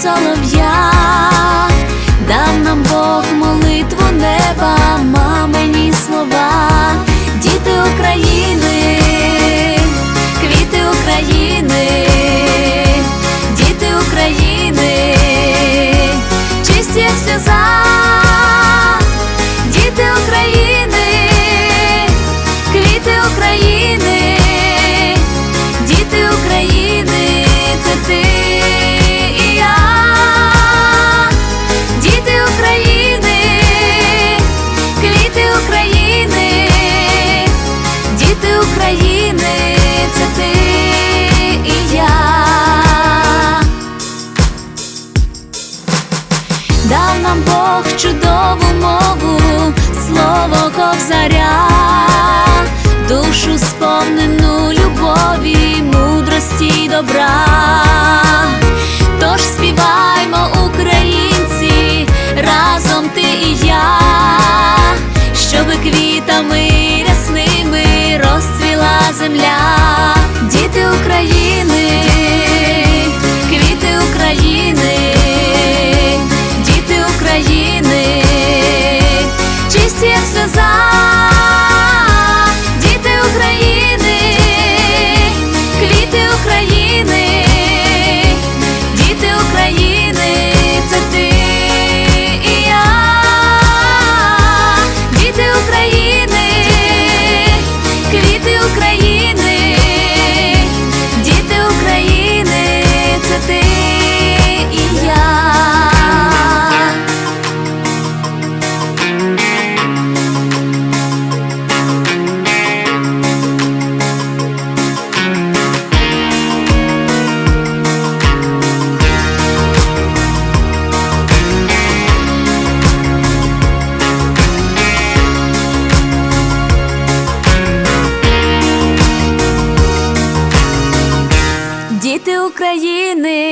солов'я. дав нам Бог чудову мову, слово ковзаря, душу сповнену любові, мудрості й добра. Тож співаймо, українці, разом ти і я, щоби квітами. Ist jetzt für sein. України,